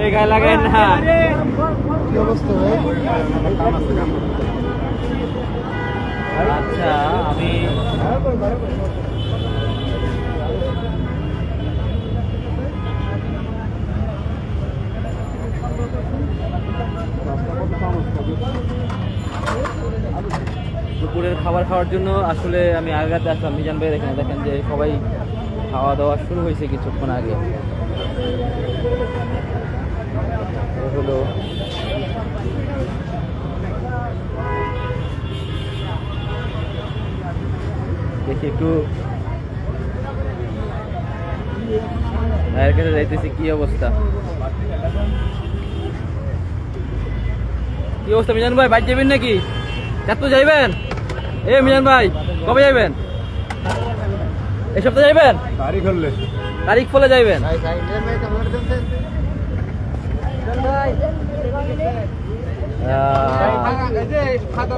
এই গায়ে লাগাই না কি অবস্থা ভাই আচ্ছা আমি দুপুরের খাবার খাওয়ার জন্য আসলে আমি আগাতে আসলাম। মিজান ভাই এখানে দেখেন যে সবাই খাওয়া দাওয়া শুরু হয়েছে কিছুক্ষণ আগে। হলো দেখি একটু। ভাইয়ের কাছে যাইতেছি, কি অবস্থা? কি অবস্থা মিজান ভাই বাইক যাবেন নাকি? চাঁদপুর যাইবেন? এ মিজান ভাই কবে যাইবেন? এই সপ্তাহে যাইবেন? তারিখ হলে। তারিখ ফলে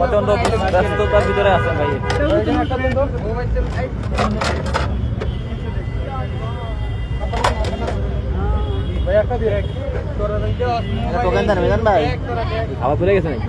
প্রচণ্ড ব্যস্ততার ভিতরে আছেন ভাই। দোকানদার মিজান ভাই। খাবার তুলে গেছে নাকি?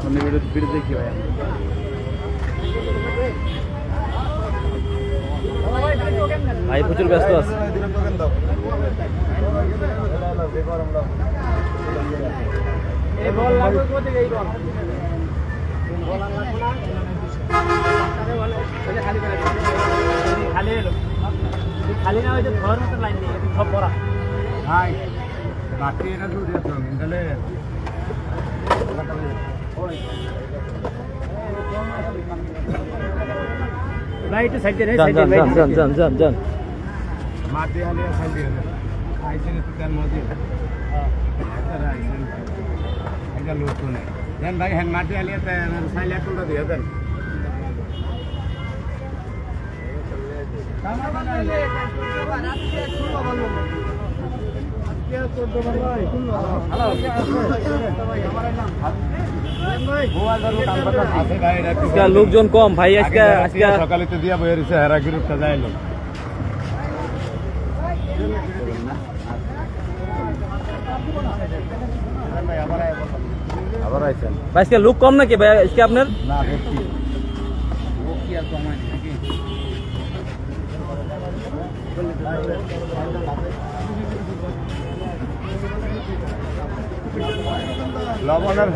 আমি ভিডিও ভিডিও দেখি ভাই ভাই প্রচুর ব্যস্ত আছে। খালি না হয়েছে ঘর মতো লাইন নেই সব ভরা ভাই বাকি এটা তো দিয়ে তো তাহলে ভাই একটু যান মাটি হালিয়া সাইলে কোনটা দিয়ে দেন আজকে লোকজন কম ভাই আজকে আজকে সকালে তো দিয়া বয়ে রয়েছে হেরা গ্রুপটা যাইলো আবার আইছেন? ভাই আজকে লোক কম নাকি ভাই? আজকে আপনার? না ভর্তি লবণের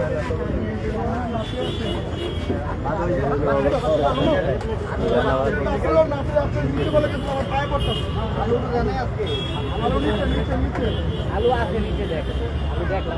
আলু আছে নিচে দেখ আলু দেখলাম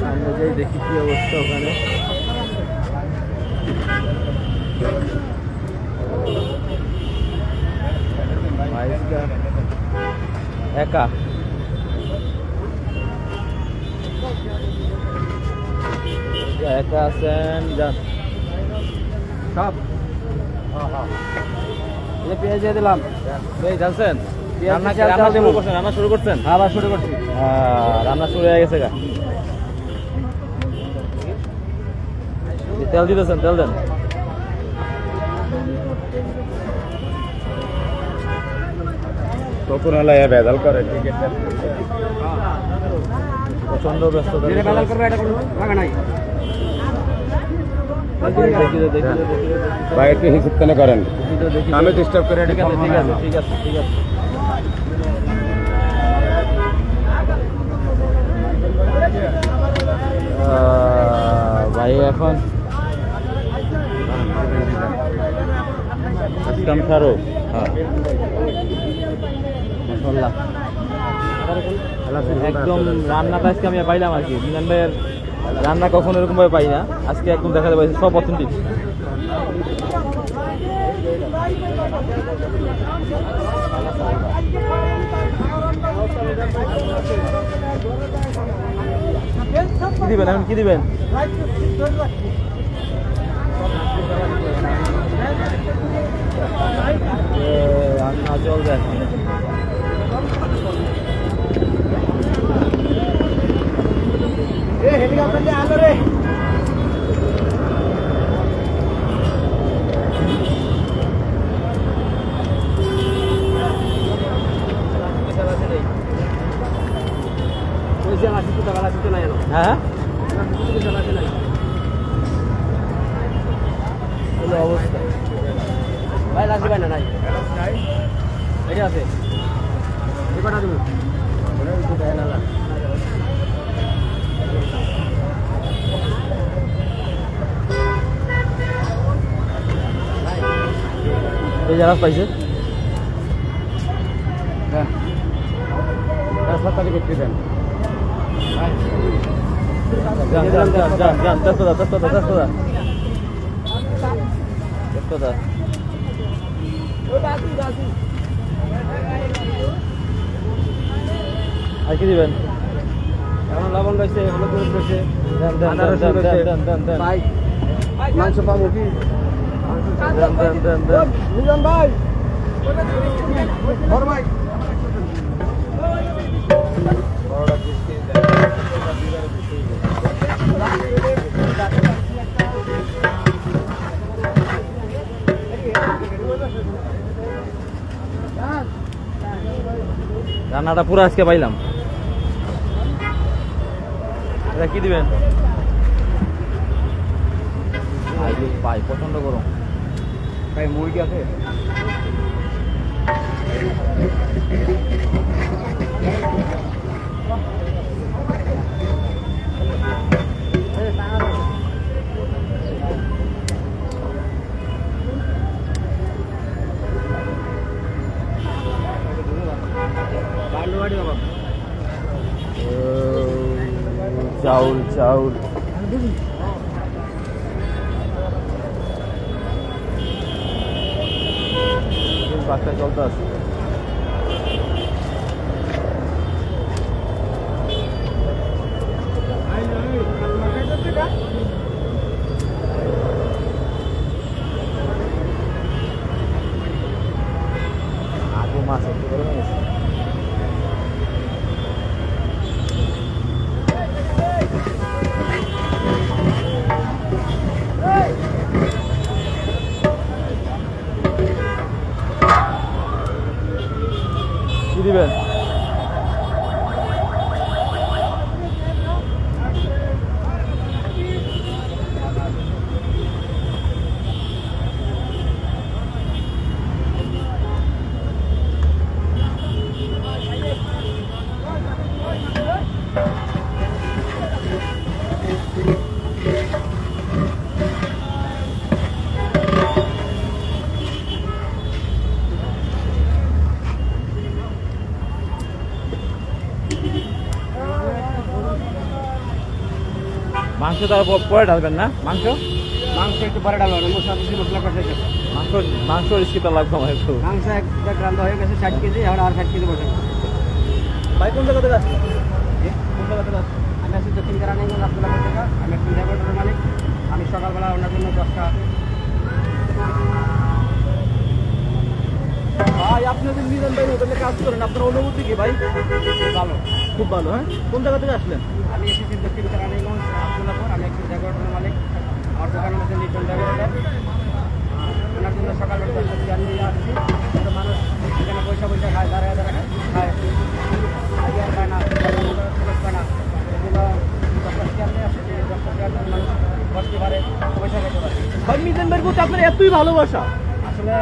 সামনে যাই দেখি কি অবস্থা ওখানে। একা। একা আছেন যান। সব। এই পেঁয়াজ দিয়ে দিলাম। এই জানছেন? রান্না কি রান্না শুরু করছেন রান্না শুরু করছেন? আবার শুরু করছি। হ্যাঁ, রান্না শুরু হয়ে গেছে গা। তেল দিতেছেন তেল দেন। তখন হলে বেদাল করে। প্রচণ্ড ব্যস্ত ভাই একটু হিসেব কেন করেন। আমি ডিস্টার্ব করে ঠিক আছে ঠিক আছে। ঠিক আছে ঠিক আছে ভাই এখন? কাম সারো হ্যাঁ। মাশাআল্লাহ। একদম রান্নাটা আজকে আমি পাইলাম আর কি। মিলান ভাইয়ের রান্না কখনো এরকম ভাবে পাই না। আজকে একদম দেখা যাবে সব অথেন্টিক কি দিবেন? এখন কি দিবেন? রান্না চলবে এখন। হ্যাঁ হলো অবস্থা। ভাই লাগবে না নাই? এটা আছে? এই যারা পাইছে সত্তর করতে দেন যান যান যান যান যান দশটা দা দশটা দা দশটা দা দশটা দা আর কি দিবেন এখন লবণ রয়েছে হলুদ রয়েছে দেন দেন দেন দেন। দেন দেন দেন মাংস পাবো কি দেন দেন দেন দেন মিলন ভাই বড় ভাই রান্নাটা পুরো আজকে পাইলাম। এটা কি দিবেন? ভাই রে ভাই প্রচণ্ড গরম ভাই মুরগি আছে ও, চাউল চাউল fakat oldu. মাংস তারপর পরে ঢালবেন না? মাংস? মাংস একটু পরে ডালো মশলা বেশি মশলা করতে মাংস মাংস রিস্কিটা লাগবে আমার একটু। মাংস একটা গ্রাম হয়ে গেছে ষাট কেজি এখন আর ষাট কেজি বসে ভাই কোন জায়গা থেকে আসছেন? কোন জায়গা থেকে আসছেন? আমি আছি দক্ষিণ আব্দুল্লাহ টাকা আমি একটু ল্যাবরেটরির মালিক। আমি সকালবেলা ওনার জন্য দশটা ভাই আপনি যদি মিজান ভাই হোটেলে কাজ করেন। আপনার অনুভূতি কি ভাই? ভালো। খুব ভালো হ্যাঁ? কোন জায়গা থেকে আসলেন? আমি এসেছি দক্ষিণ কেরানীগঞ্জ আব্দুল্লাহপুর আমি একটু ল্যাবরেটরির মালিক আমার দোকানের মধ্যে লিটন ল্যাবরেটর ওনার জন্য সকালবেলা দশটা চেয়ার নিয়ে আসছি কিন্তু মানুষ এখানে পয়সা পয়সা খায় দাঁড়ায় দাঁড়ায় খায় আইডিয়া পায় না খরচ পায় না এগুলো দশটা চেয়ার নিয়ে আসছে যে দশটা চেয়ার মানুষ বসতে পারে পয়সা খেতে পারে ভাই মিজান ভাইয়ের প্রতি আপনার এতই ভালোবাসা। আসলে